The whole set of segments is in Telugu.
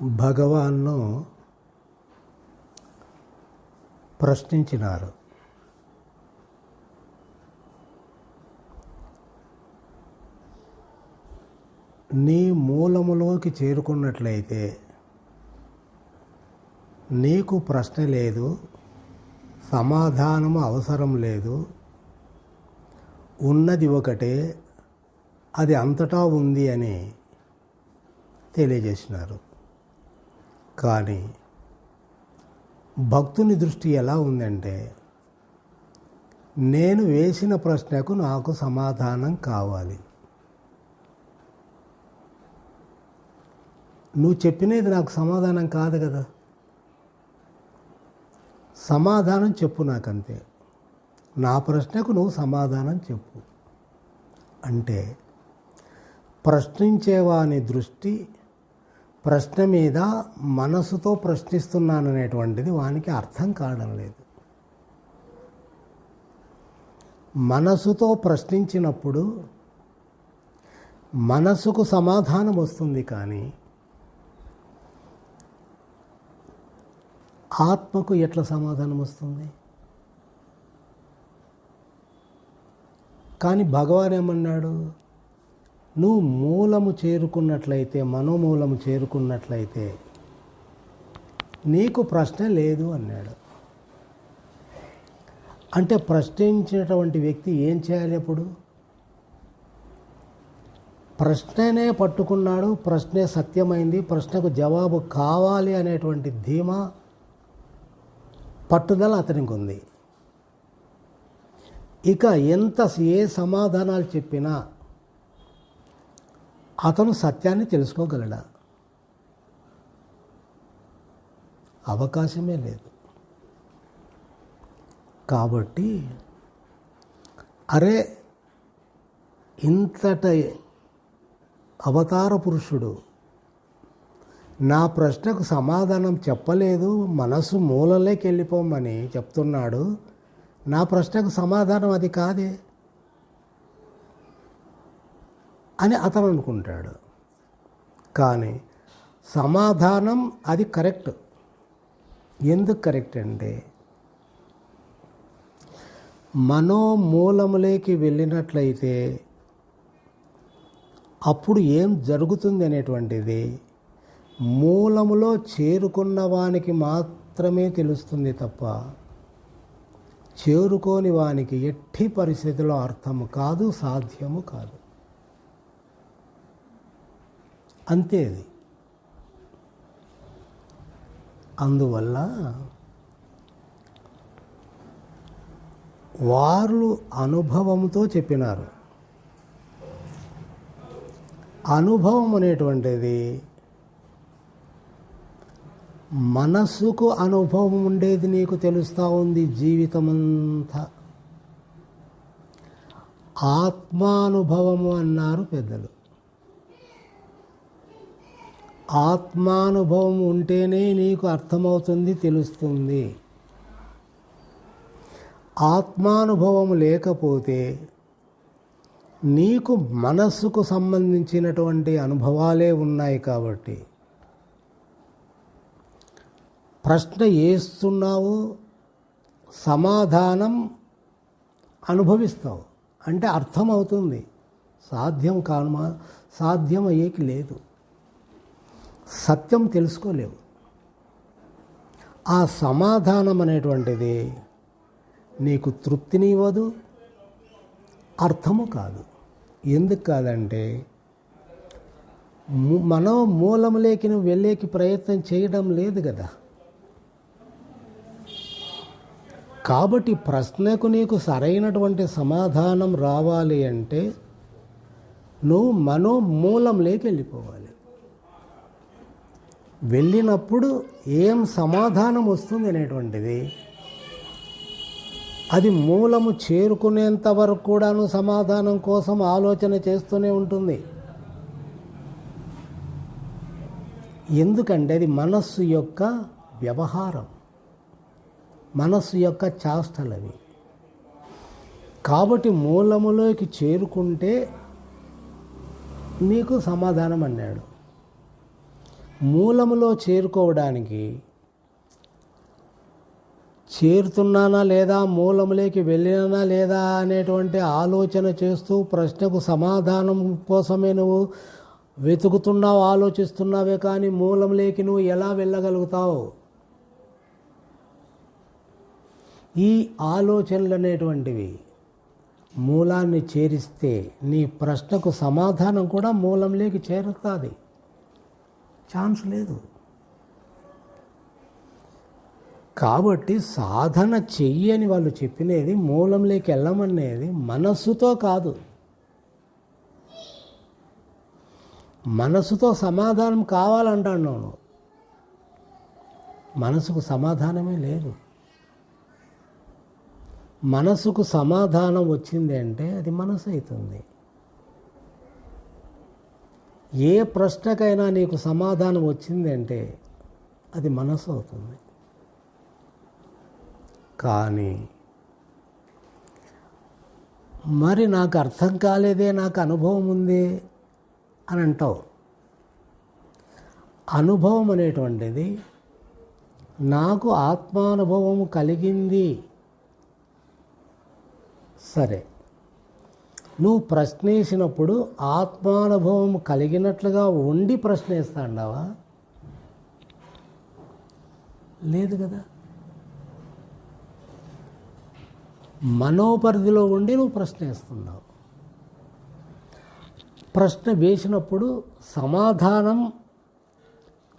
భగవాన్ను ప్రశ్నించినారు. నీ మూలములోకి చేరుకున్నట్లయితే నీకు ప్రశ్న లేదు సమాధానము అవసరం లేదు ఉన్నది ఒకటే అది అంతటా ఉంది అని తెలియజేసినారు. కానీ భక్తుని దృష్టి ఎలా ఉందంటే నేను వేసిన ప్రశ్నకు నాకు సమాధానం కావాలి. నువ్వు చెప్పినది నాకు సమాధానం కాదు కదా. సమాధానం చెప్పు నాకంతే. నా ప్రశ్నకు నువ్వు సమాధానం చెప్పు. అంటే ప్రశ్నించేవాని దృష్టి ప్రశ్న మీద మనసుతో ప్రశ్నిస్తున్నాననేటువంటిది వానికి అర్థం కావడం లేదు. మనసుతో ప్రశ్నించినప్పుడు మనసుకు సమాధానం వస్తుంది కానీ ఆత్మకు ఎట్లా సమాధానం వస్తుంది? కానీ భగవాన్ ఏమన్నాడు? నువ్వు మూలము చేరుకున్నట్లయితే మనోమూలము చేరుకున్నట్లయితే నీకు ప్రశ్న లేదు అన్నాడు. అంటే ప్రశ్నించినటువంటి వ్యక్తి ఏం చేయాలి అప్పుడు? ప్రశ్ననే పట్టుకున్నాడు ప్రశ్నే సత్యమైంది ప్రశ్నకు జవాబు కావాలి అనేటువంటి ధీమా పట్టుదల అతనికి ఉంది. ఇక ఎంత ఏ సమాధానాలు చెప్పినా అతను సత్యాన్ని తెలుసుకోగలడా? అవకాశమే లేదు. కాబట్టి అరే ఇంతట అవతార పురుషుడు నా ప్రశ్నకు సమాధానం చెప్పలేదు మనసు మూలలోకి వెళ్ళిపోమని చెప్తున్నాడు. నా ప్రశ్నకు సమాధానం అది కాదే? అని అతను అనుకుంటాడు. కానీ సమాధానం అది కరెక్ట్. ఎందుకు కరెక్ట్ అంటే మనోమూలములేకి వెళ్ళినట్లయితే అప్పుడు ఏం జరుగుతుంది అనేటువంటిది మూలములో చేరుకున్న వానికి మాత్రమే తెలుస్తుంది తప్ప చేరుకోని వానికి ఎట్టి పరిస్థితిలో అర్థము కాదు సాధ్యము కాదు. అంతే అది. అందువల్ల వారు అనుభవంతో చెప్పినారు. అనుభవం అనేటువంటిది మనస్సుకు అనుభవం ఉండేది నీకు తెలుస్తూ ఉంది జీవితమంతా. ఆత్మానుభవము అన్నారు పెద్దలు. ఆత్మానుభవం ఉంటేనే నీకు అర్థమవుతుంది తెలుస్తుంది. ఆత్మానుభవం లేకపోతే నీకు మనస్సుకు సంబంధించినటువంటి అనుభవాలే ఉన్నాయి కాబట్టి. ప్రశ్న వేస్తున్నావు సమాధానం అనుభవిస్తావు. అంటే అర్థమవుతుంది. సాధ్యం కానుమా సాధ్యం అయ్యేకి లేదు. సత్యం తెలుసుకోలేవు. ఆ సమాధానం అనేటువంటిది నీకు తృప్తిని ఇవ్వదు అర్థము కాదు. ఎందుకు కాదంటే మనం లేకి నువ్వు వెళ్ళేకి ప్రయత్నం చేయడం లేదు కదా. కాబట్టి ప్రశ్నకు నీకు సరైనటువంటి సమాధానం రావాలి అంటే నువ్వు మనో మూలంలోకి వెళ్ళిపోవాలి. వెళ్ళినప్పుడు ఏం సమాధానం వస్తుంది అనేటువంటిది అది మూలము చేరుకునేంత వరకు కూడాను సమాధానం కోసం ఆలోచన చేస్తూనే ఉంటుంది. ఎందుకంటే అది మనస్సు యొక్క వ్యవహారం మనస్సు యొక్క చాష్టలవి. కాబట్టి మూలములోకి చేరుకుంటే నీకు సమాధానం అన్నాడు. మూలములో చేరుకోవడానికి చేరుతున్నానా లేదా మూలములోకి వెళ్ళినా లేదా అనేటువంటి ఆలోచన చేస్తూ ప్రశ్నకు సమాధానం కోసమే నువ్వు వెతుకుతున్నావు ఆలోచిస్తున్నావే కానీ మూలంలోకి నువ్వు ఎలా వెళ్ళగలుగుతావు? ఈ ఆలోచనలు అనేటువంటివి మూలాన్ని చేరిస్తే నీ ప్రశ్నకు సమాధానం కూడా మూలంలోకి చేరుతుంది. ఛాన్స్ లేదు. కాబట్టి సాధన చెయ్యి అని వాళ్ళు చెప్పినది మూలంలోకి వెళ్ళమనేది మనస్సుతో కాదు. మనసుతో సమాధానం కావాలంటాను నేను. మనసుకు సమాధానమే లేదు. మనసుకు సమాధానం వచ్చింది అంటే అది మనసు అవుతుంది. ఏ ప్రశ్నకైనా నీకు సమాధానం వచ్చింది అంటే అది మనసు అవుతుంది. కానీ మరి నాకు అర్థం కాలేదే నాకు అనుభవం ఉంది అని అంటావు. అనుభవం అనేటువంటిది నాకు ఆత్మానుభవం కలిగింది. సరే నువ్వు ప్రశ్నేసినప్పుడు ఆత్మానుభవం కలిగినట్లుగా ఉండి ప్రశ్నేస్తాండావా? లేదు కదా. మనోపరిధిలో ఉండి నువ్వు ప్రశ్నేస్తున్నావు. ప్రశ్న వేసినప్పుడు సమాధానం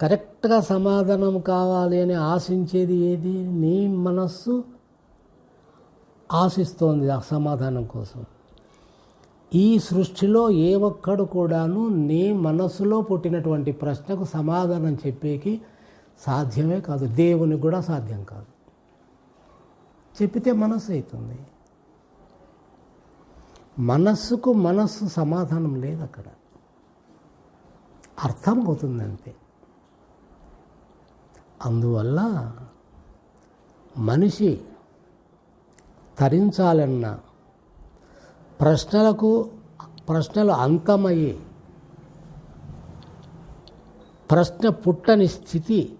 కరెక్ట్గా సమాధానం కావాలి అని ఆశించేది ఏది? నీ మనస్సు ఆశిస్తోంది ఆ సమాధానం కోసం. ఈ సృష్టిలో ఏ ఒక్కడు కూడాను నీ మనస్సులో పుట్టినటువంటి ప్రశ్నకు సమాధానం చెప్పేకి సాధ్యమే కాదు. దేవునికి కూడా సాధ్యం కాదు. చెప్పితే మనస్సు అవుతుంది. మనస్సుకు మనస్సు సమాధానం లేదు అక్కడ. అర్థం అవుతుంది అంతే అందువల్ల మనిషి తరించాలన్న ప్రశ్నలకు ప్రశ్నలు అంతమయ్యి ప్రశ్న పుట్టని స్థితి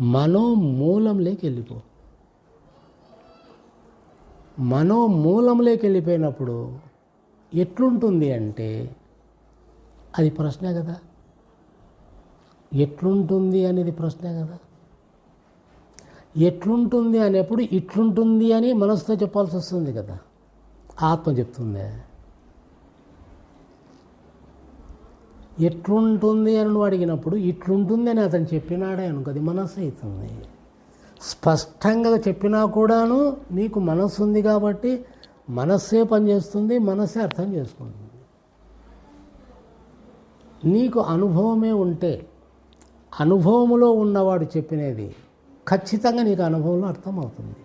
మనోమూలంలోకి వెళ్ళిపో మనోమూలంలోకి వెళ్ళిపోయినప్పుడు ఎట్లుంటుంది అంటే అది ప్రశ్నే కదా. ఎట్లుంటుంది అనేది ప్రశ్నే కదా. ఎట్లుంటుంది అనేప్పుడు ఇట్లుంటుంది అని మనసుతో చెప్పాల్సి వస్తుంది కదా. ఆత్మ చెప్తుంది. ఎట్లుంటుంది అని నువ్వు అడిగినప్పుడు ఇట్లుంటుంది అని అతను చెప్పినాడే అనుకో అది మనస్సు అవుతుంది. స్పష్టంగా చెప్పినా కూడాను నీకు మనస్సు ఉంది కాబట్టి మనస్సే పనిచేస్తుంది మనస్సే అర్థం చేసుకుంటుంది. నీకు అనుభవమే ఉంటే అనుభవములో ఉన్నవాడు చెప్పినది ఖచ్చితంగా నీకు అనుభవంలో అర్థమవుతుంది.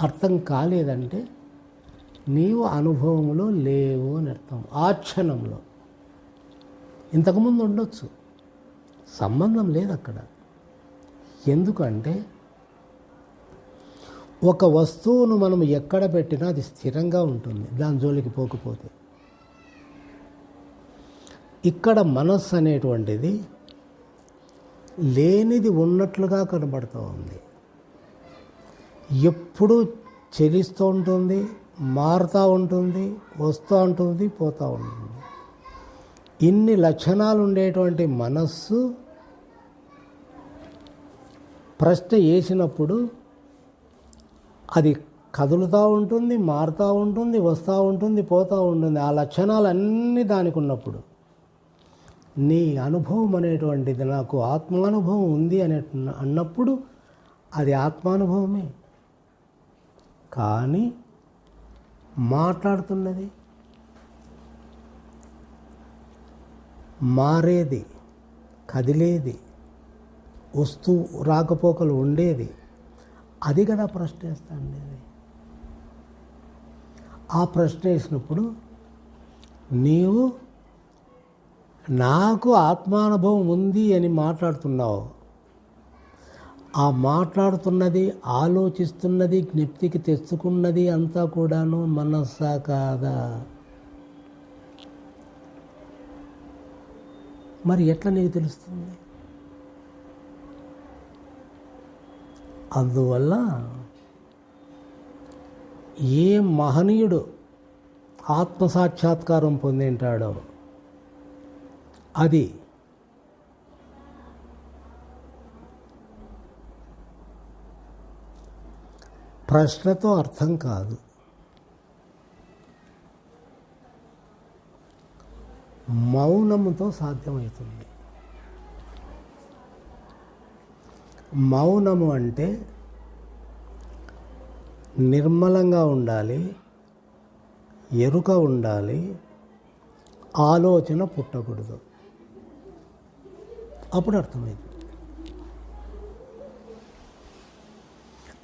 అర్థం కాలేదంటే నీవు అనుభవంలో లేవు అని అర్థం. ఆ క్షణంలో. ఇంతకుముందు ఉండొచ్చు. సంబంధం లేదు అక్కడ. ఎందుకంటే ఒక వస్తువును మనం ఎక్కడ పెట్టినా అది స్థిరంగా ఉంటుంది. దాని జోలికి పోకపోతే. ఇక్కడ మనస్సు అనేటువంటిది లేనిది ఉన్నట్లుగా కనబడుతూ ఉంది. ఎప్పుడు చెలిస్తూ ఉంటుంది మారుతూ ఉంటుంది వస్తూ ఉంటుంది పోతూ ఉంటుంది. ఇన్ని లక్షణాలు ఉండేటువంటి మనస్సు ప్రశ్న వేసినప్పుడు అది కదులుతూ ఉంటుంది మారుతూ ఉంటుంది వస్తూ ఉంటుంది పోతూ ఉంటుంది. ఆ లక్షణాలన్నీ దానికి ఉన్నప్పుడు నీ అనుభవం అనేటువంటిది నాకు ఆత్మానుభవం ఉంది అనే అన్నప్పుడు అది ఆత్మానుభవమే. కానీ మాట్లాడుతున్నది మారేది కదిలేది వస్తూ రాకపోకలు ఉండేది అది కదా ప్రశ్న వేస్తాండి ఆ ప్రశ్న వేసినప్పుడు నీవు నాకు ఆత్మానుభవం ఉంది అని మాట్లాడుతున్నావు. ఆ మాట్లాడుతున్నది ఆలోచిస్తున్నది జ్ఞప్తికి తెచ్చుకున్నది అంతా కూడాను మనస్సా కాదా? మరి ఎట్లా నీకు తెలుస్తుంది? అందువల్ల ఏ మహనీయుడు ఆత్మసాక్షాత్కారం పొందింటాడో అది ప్రశ్నతో అర్థం కాదు. మౌనముతో సాధ్యమవుతుంది. మౌనము అంటే నిర్మలంగా ఉండాలి ఎరుక ఉండాలి ఆలోచన పుట్టకూడదు. అప్పుడు అర్థమైంది.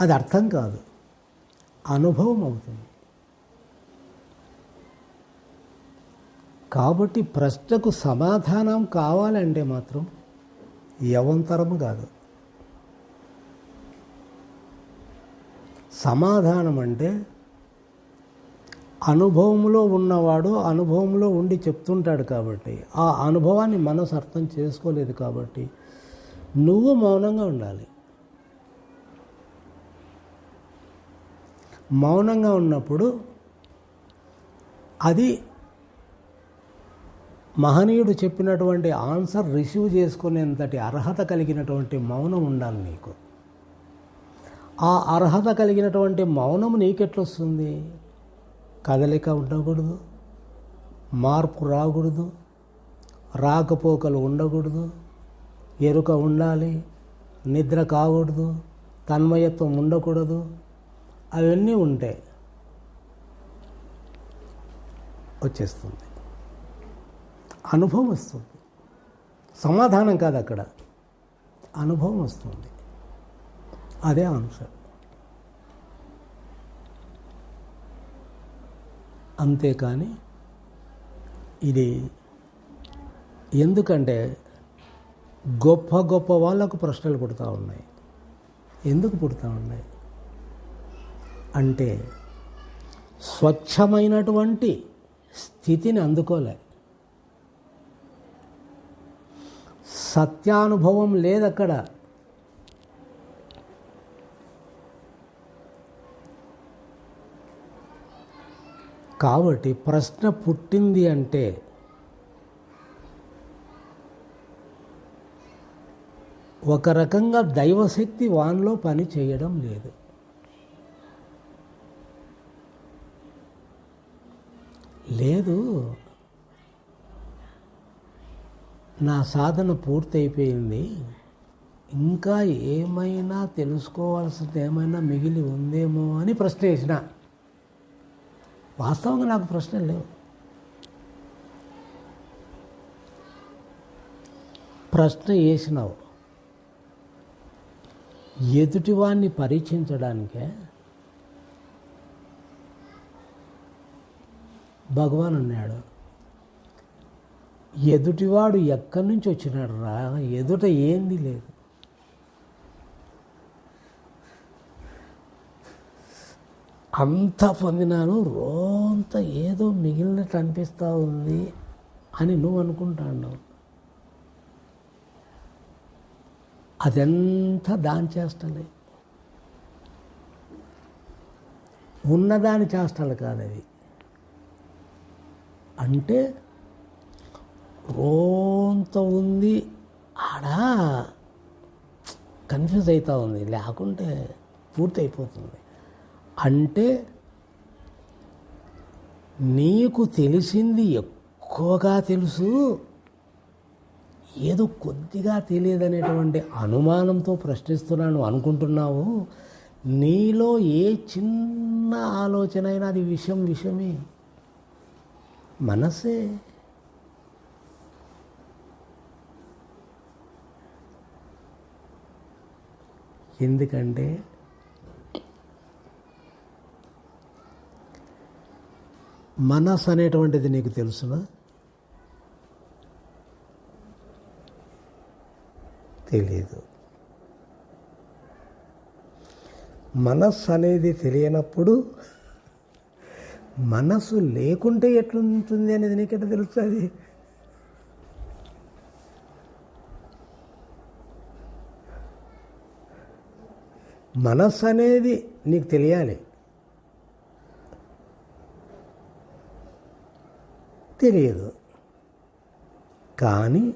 అది అర్థం కాదు. అనుభవం అవుతుంది. కాబట్టి ప్రశ్నకు సమాధానం కావాలంటే మాత్రం యవంతరం కాదు. సమాధానం అంటే అనుభవంలో ఉన్నవాడు అనుభవంలో ఉండి చెప్తుంటాడు కాబట్టి ఆ అనుభవాన్ని మనసు అర్థం చేసుకోలేదు కాబట్టి నువ్వు మౌనంగా ఉండాలి. మౌనంగా ఉన్నప్పుడు అది మహనీయుడు చెప్పినటువంటి ఆన్సర్ రిసీవ్ చేసుకునేంతటి అర్హత కలిగినటువంటి మౌనం ఉండాలి నీకు. ఆ అర్హత కలిగినటువంటి మౌనం నీకెట్లొస్తుంది? కదలిక ఉండకూడదు మార్పు రాకూడదు రాకపోకలు ఉండకూడదు ఎరుక ఉండాలి నిద్ర కాకూడదు తన్మయత్వం ఉండకూడదు అవన్నీ ఉంటే వచ్చేస్తుంది. అనుభవం వస్తుంది. సమాధానం కాదు అక్కడ. అనుభవం వస్తుంది. అదే ఆన్సర్. అంతేకాని ఇది ఎందుకంటే గొప్ప గొప్ప వాళ్ళకు ప్రశ్నలు పుడతా ఉన్నాయి. ఎందుకు పుడతా ఉన్నాయి? అంటే స్వచ్ఛమైనటువంటి స్థితిని అందుకోలే. సత్యానుభవం లేదక్కడ కాబట్టి ప్రశ్న పుట్టింది అంటే ఒక రకంగా దైవశక్తి వాన్లో పని చేయడం లేదు. లేదు. నా సాధన పూర్తయిపోయింది. ఇంకా ఏమైనా తెలుసుకోవాల్సింది ఏమైనా మిగిలి ఉందేమో అని ప్రశ్న వేసిన. వాస్తవంగా నాకు ప్రశ్నలు లేవు. ప్రశ్న వేసినావు. ఎదుటివాన్ని పరీక్షించడానికే భగవాన్ అన్నాడు ఎదుటివాడు ఎక్కడి నుంచి వచ్చినాడు రా? ఎదుట ఏంది లేదు. అంతా పొందినాను రోంత ఏదో మిగిలినట్టు అనిపిస్తూ ఉంది అని నువ్వు అనుకుంటాను అదంతా దాని చేష్టలే. ఉన్నదాని చేష్టలు కాదవి. అంటే రోంత ఉంది ఆడ కన్ఫ్యూజ్ అవుతూ ఉంది. లేకుంటే పూర్తి అయిపోతుంది అంటే నీకు తెలిసింది ఎక్కువగా తెలుసు ఏదో కొద్దిగా తెలియదనేటువంటి అనుమానంతో ప్రశ్నిస్తున్నాను అనుకుంటున్నావు. నీలో ఏ చిన్న ఆలోచన అయినా అది విషయం విషయమే. మనసే. ఎందుకంటే మనస్ అనేటువంటిది నీకు తెలుసునా? తెలియదు మనస్సు అనేది తెలియనప్పుడు మనసు లేకుంటే ఎట్లుంటుంది అనేది నీకెట్లా తెలుస్తుంది? మనస్సు అనేది నీకు తెలియాలి. తెలియదు. కానీ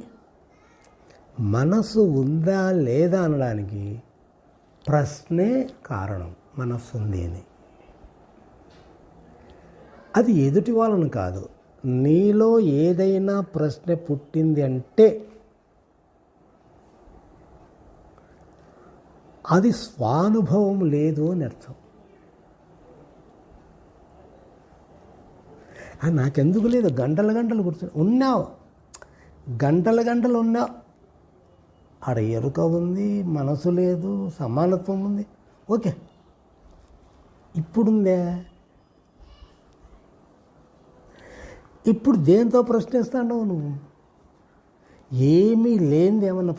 మనసు ఉందా లేదా అనడానికి ప్రశ్నే కారణం మనస్సు ఉంది అని. అది ఎదుటి వాళ్ళని కాదు. నీలో ఏదైనా ప్రశ్న పుట్టింది అంటే అది స్వానుభవం లేదు అని అర్థం. నాకెందుకు లేదు. గంటల గంటలు కూర్చొని ఉన్నావు. గంటల గంటలు ఉన్నావు. ఆడ ఎరుక ఉంది మనసు లేదు సమానత్వం ఉంది. ఓకే. ఇప్పుడుందే. ఇప్పుడు దేంతో ప్రశ్నిస్తాడో నువ్వు? ఏమీ లేనిది ఏమన్నా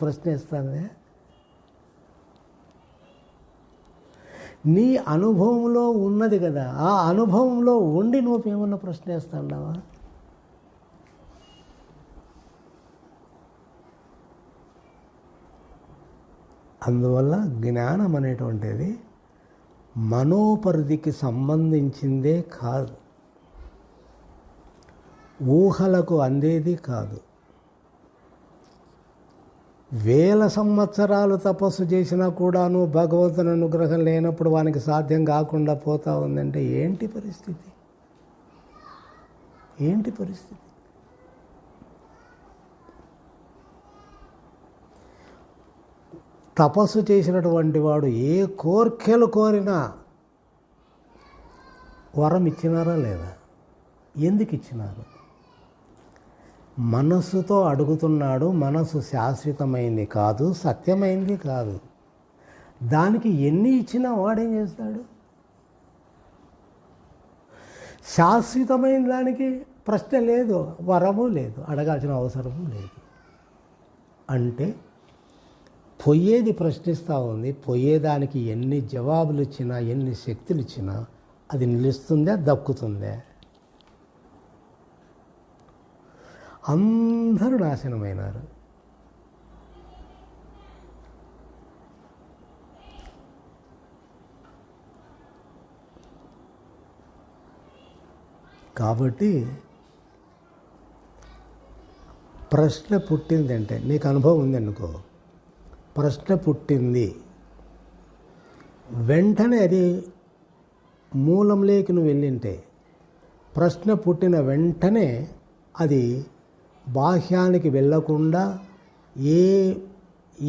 నీ అనుభవంలో ఉన్నది కదా ఆ అనుభవంలో ఉండి నువ్వు ఏమన్నా ప్రశ్నిస్తాడావా అందువల్ల జ్ఞానం అనేటువంటిది మనోపరిధికి సంబంధించిందే కాదు. ఊహలకు అందేది కాదు. వేల సంవత్సరాలు తపస్సు చేసినా కూడాను భగవంతుని అనుగ్రహం లేనప్పుడు వానికి సాధ్యం కాకుండా పోతా ఉందంటే ఏంటి పరిస్థితి? ఏంటి పరిస్థితి? తపస్సు చేసినటువంటి వాడు ఏ కోర్కెలు కోరినా వరం ఇచ్చినారా లేదా? ఎందుకు ఇచ్చినారు? మనస్సుతో అడుగుతున్నాడు మనసు శాశ్వతమైంది కాదు సత్యమైంది కాదు. దానికి ఎన్ని ఇచ్చినా వాడేం చేస్తాడు? శాశ్వతమైన దానికి ప్రశ్న లేదు వరము లేదు అడగాల్సిన అవసరము లేదు. అంటే పొయ్యేది ప్రశ్నిస్తూ ఉంది పొయ్యేదానికి ఎన్ని జవాబులు ఇచ్చినా ఎన్ని శక్తులు ఇచ్చినా అది నిలుస్తుందా దక్కుతుందా? అందరూ నాశనమైనారు. కాబట్టి ప్రశ్న పుట్టిందంటే నీకు అనుభవం ఉందనుకో ప్రశ్న పుట్టింది. వెంటనే అది మూలంలోకి నువ్వు వెళ్ళింటే ప్రశ్న పుట్టిన వెంటనే అది బాహ్యానికి వెళ్ళకుండా ఏ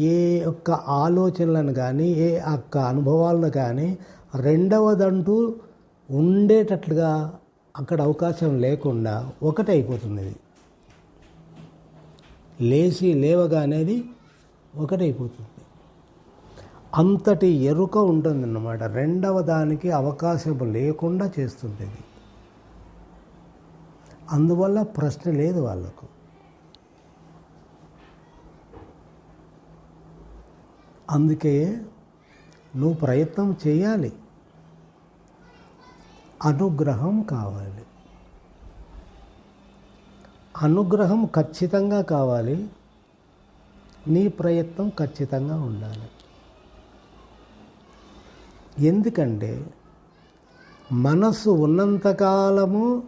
ఏ యొక్క ఆలోచనలను కానీ ఏ యొక్క అనుభవాలను కానీ రెండవదంటూ ఉండేటట్లుగా అక్కడ అవకాశం లేకుండా ఒకటైపోతుంది ఇది. లేచి లేవగానేది ఒకటైపోతుంది అంతటి ఎరుక ఉంటుంది అన్నమాట రెండవ దానికి అవకాశం లేకుండా చేస్తుంది ఇది అందువల్ల ప్రశ్న లేదు వాళ్ళకు. అందుకే నువ్వు ప్రయత్నం చేయాలి. అనుగ్రహం కావాలి. అనుగ్రహం ఖచ్చితంగా కావాలి. నీ ప్రయత్నం ఖచ్చితంగా ఉండాలి. ఎందుకంటే మనస్సు ఉన్నంతకాలము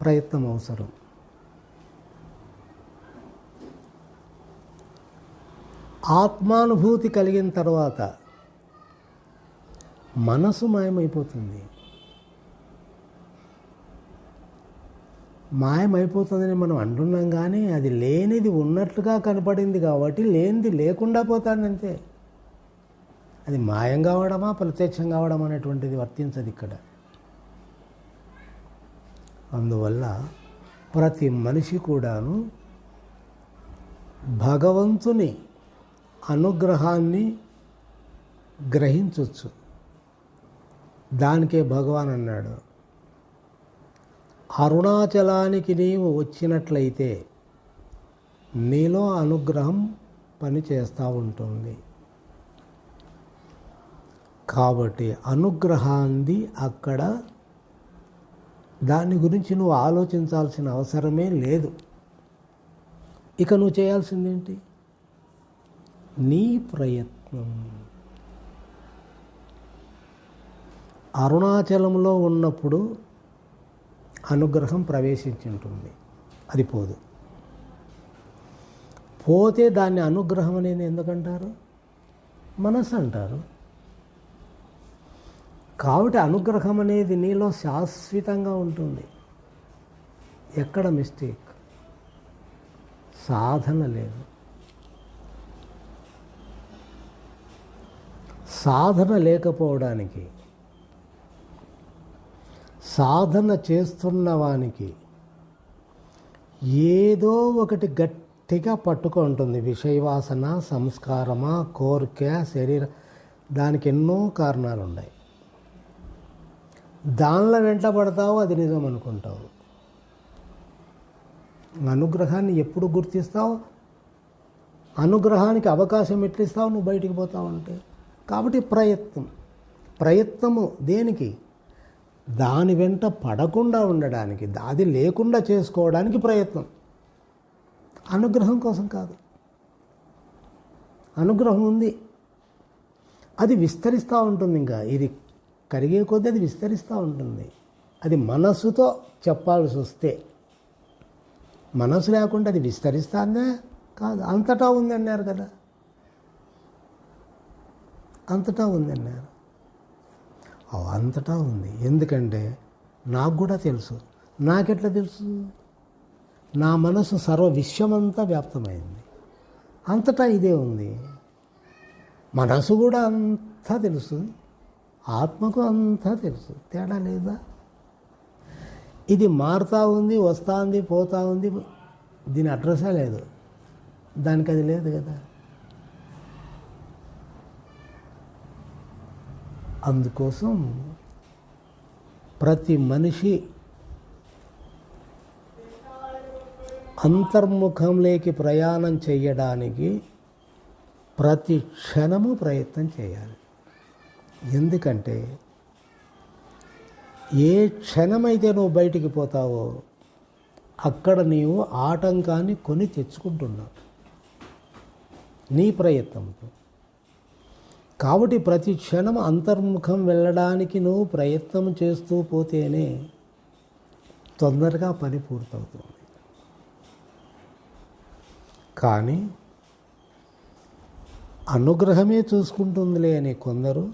ప్రయత్నం అవసరం. ఆత్మానుభూతి కలిగిన తర్వాత మనసు మాయమైపోతుంది. మాయమైపోతుందని మనం అంటున్నాం కానీ అది లేనిది ఉన్నట్లుగా కనపడింది కాబట్టి లేనిది లేకుండా పోతానంతే. అది మాయం కావడమా ప్రత్యక్షం కావడం అనేటువంటిది వర్తించదు ఇక్కడ. అందువల్ల ప్రతి మనిషి కూడాను భగవంతుని అనుగ్రహాన్ని గ్రహించవచ్చు దానికే భగవాన్ అన్నాడు. అరుణాచలానికి నీవు వచ్చినట్లయితే నీలో అనుగ్రహం పనిచేస్తూ ఉంటుంది. కాబట్టి అనుగ్రహాన్ని అక్కడ. దాని గురించి నువ్వు ఆలోచించాల్సిన అవసరమే లేదు. ఇక నువ్వు చేయాల్సిందేంటి? నీ ప్రయత్నం. అరుణాచలంలో ఉన్నప్పుడు అనుగ్రహం ప్రవేశించి ఉంటుంది అది పోదు. పోతే దాన్ని అనుగ్రహం అనేది ఎందుకంటారు? మనసు అంటారు. కాబట్టి అనుగ్రహం అనేది నీలో శాశ్వతంగా ఉంటుంది. ఎక్కడ మిస్టేక్? సాధన లేదు. సాధన లేకపోవడానికి సాధన చేస్తున్న వానికి ఏదో ఒకటి గట్టిగా పట్టుకుంటుంది విషయవాసన సంస్కారమా కోరిక శరీర దానికి ఎన్నో కారణాలు ఉన్నాయి. దానిలో వెంట పడతావు అది నిజం అనుకుంటావు. అనుగ్రహాన్ని ఎప్పుడు గుర్తిస్తావు? అనుగ్రహానికి అవకాశం ఎట్లిస్తావు? నువ్వు బయటికి పోతావు అంటే కాబట్టి ప్రయత్నం. ప్రయత్నము దేనికి? దాని వెంట పడకుండా ఉండడానికి అది లేకుండా చేసుకోవడానికి ప్రయత్నం. అనుగ్రహం కోసం కాదు. అనుగ్రహం ఉంది. అది విస్తరిస్తూ ఉంటుంది ఇంకా. ఇది కరిగే కొద్దీ అది విస్తరిస్తూ ఉంటుంది. అది మనస్సుతో చెప్పాల్సి వస్తే. మనసు లేకుండా అది విస్తరిస్తుందే? కాదు. అంతటా ఉంది అన్నారు కదా. అంతటా ఉంది అన్నారు అంతటా ఉంది. ఎందుకంటే నాకు కూడా తెలుసు. నాకెట్లా తెలుసు? నా మనసు సర్వ విశ్వమంతా వ్యాప్తమైంది. అంతటా ఇదే ఉంది. మనసు కూడా అంతా తెలుసు. ఆత్మకు అంతా తెలుసు. తేడా లేదా? ఇది మారుతూ ఉంది వస్తూ ఉంది పోతూ ఉంది. దీని అడ్రస్సే లేదు. దానికి అది లేదు కదా. అందుకోసం ప్రతి మనిషి అంతర్ముఖంలోకి ప్రయాణం చేయడానికి ప్రతి క్షణము ప్రయత్నం చేయాలి. ఎందుకంటే ఏ క్షణమైతే నువ్వు బయటికి పోతావో అక్కడ నీవు ఆటంకాన్ని కొని తెచ్చుకుంటున్నావు. నీ ప్రయత్నంతో. కాబట్టి ప్రతి క్షణం అంతర్ముఖం వెళ్ళడానికి నువ్వు ప్రయత్నం చేస్తూ పోతేనే తొందరగా పని పూర్తవుతుంది. కానీ అనుగ్రహమే చూసుకుంటుందిలే అని కొందరు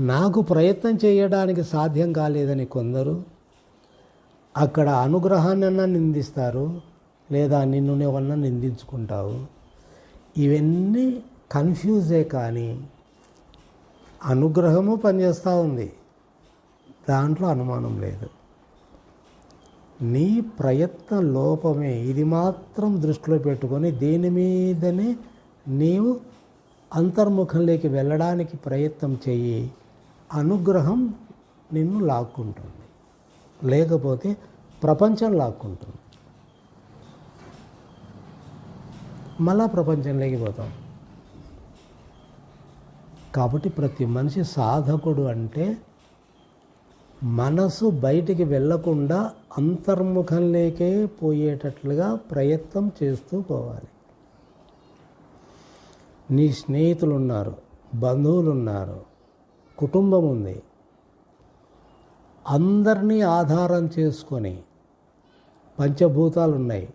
నాకు ప్రయత్నం చేయడానికి సాధ్యం కాలేదని కొందరు అక్కడ అనుగ్రహాన్నన్నా నిందిస్తారు లేదా నిన్ను నువ్వన్నా నిందించుకుంటావు. ఇవన్నీ కన్ఫ్యూజే కానీ అనుగ్రహము పనిచేస్తూ ఉంది. దాంట్లో అనుమానం లేదు. నీ ప్రయత్న లోపమే ఇది మాత్రం దృష్టిలో పెట్టుకొని దేని మీదనే నీవు అంతర్ముఖంలోకి వెళ్ళడానికి ప్రయత్నం చెయ్యి. అనుగ్రహం నిన్ను లాక్కుంటుంది. లేకపోతే ప్రపంచం లాక్కుంటుంది. మళ్ళా ప్రపంచంలోకి పోతాం. కాబట్టి ప్రతి మనిషి సాధకుడు అంటే మనసు బయటికి వెళ్ళకుండా అంతర్ముఖంలోకే పోయేటట్లుగా ప్రయత్నం చేస్తూ పోవాలి. నీ స్నేహితులు ఉన్నారు బంధువులు ఉన్నారు కుటుంబం ఉంది. అందరినీ ఆధారం చేసుకొని పంచభూతాలు ఉన్నాయి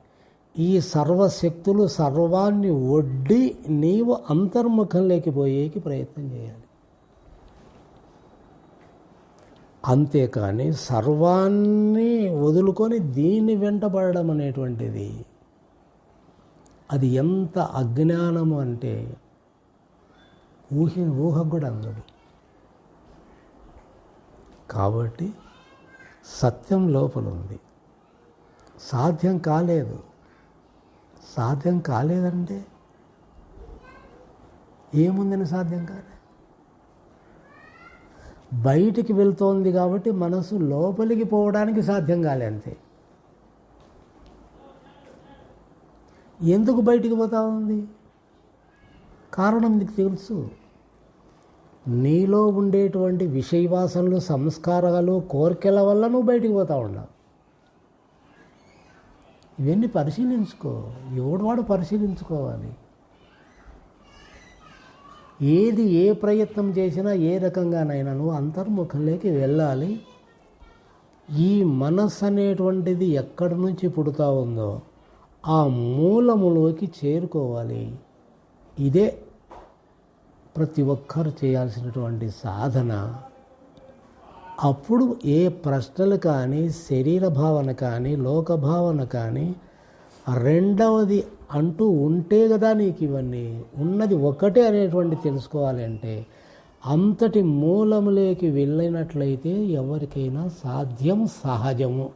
ఈ సర్వశక్తులు సర్వాన్ని ఒడ్డి నీవు అంతర్ముఖంలోకి పోయేకి ప్రయత్నం చేయాలి. అంతేకాని సర్వాన్ని వదులుకొని దీన్ని వెంటబడడం అనేటువంటిది అది ఎంత అజ్ఞానము అంటే ఊహ ఊహకు కూడా అందదు. కాబట్టి సత్యం లోపల ఉంది. సాధ్యం కాలేదు. సాధ్యం కాలేదంటే ఏముందని సాధ్యం కాలే? బయటికి వెళ్తోంది కాబట్టి మనసు లోపలికి పోవడానికి సాధ్యం కాలే అంతే. ఎందుకు బయటికి పోతా ఉంది? కారణం నీకు తెలుసు. నీలో ఉండేటువంటి విషయవాసనలు సంస్కారాలు కోరికల వల్ల నువ్వు బయటికి పోతా ఉన్నావు. ఇవన్నీ పరిశీలించుకో. ఎవడు వాడు పరిశీలించుకోవాలి. ఏది ఏ ప్రయత్నం చేసినా ఏ రకంగానైనా నువ్వు అంతర్ముఖంలోకి వెళ్ళాలి. ఈ మనస్సు అనేటువంటిది ఎక్కడి నుంచి పుడుతూ ఉందో ఆ మూలములోకి చేరుకోవాలి. ఇదే ప్రతి ఒక్కరు చేయాల్సినటువంటి సాధన. అప్పుడు ఏ ప్రశ్నలు కానీ శరీర భావన కానీ లోక భావన కానీ రెండవది అంటూ ఉంటే కదా నీకు ఇవన్నీ. ఉన్నది ఒకటే అనేటువంటి తెలుసుకోవాలి అంటే అంతటి మూలములోకి వెళ్ళినట్లయితే ఎవరికైనా సాధ్యం సహజము.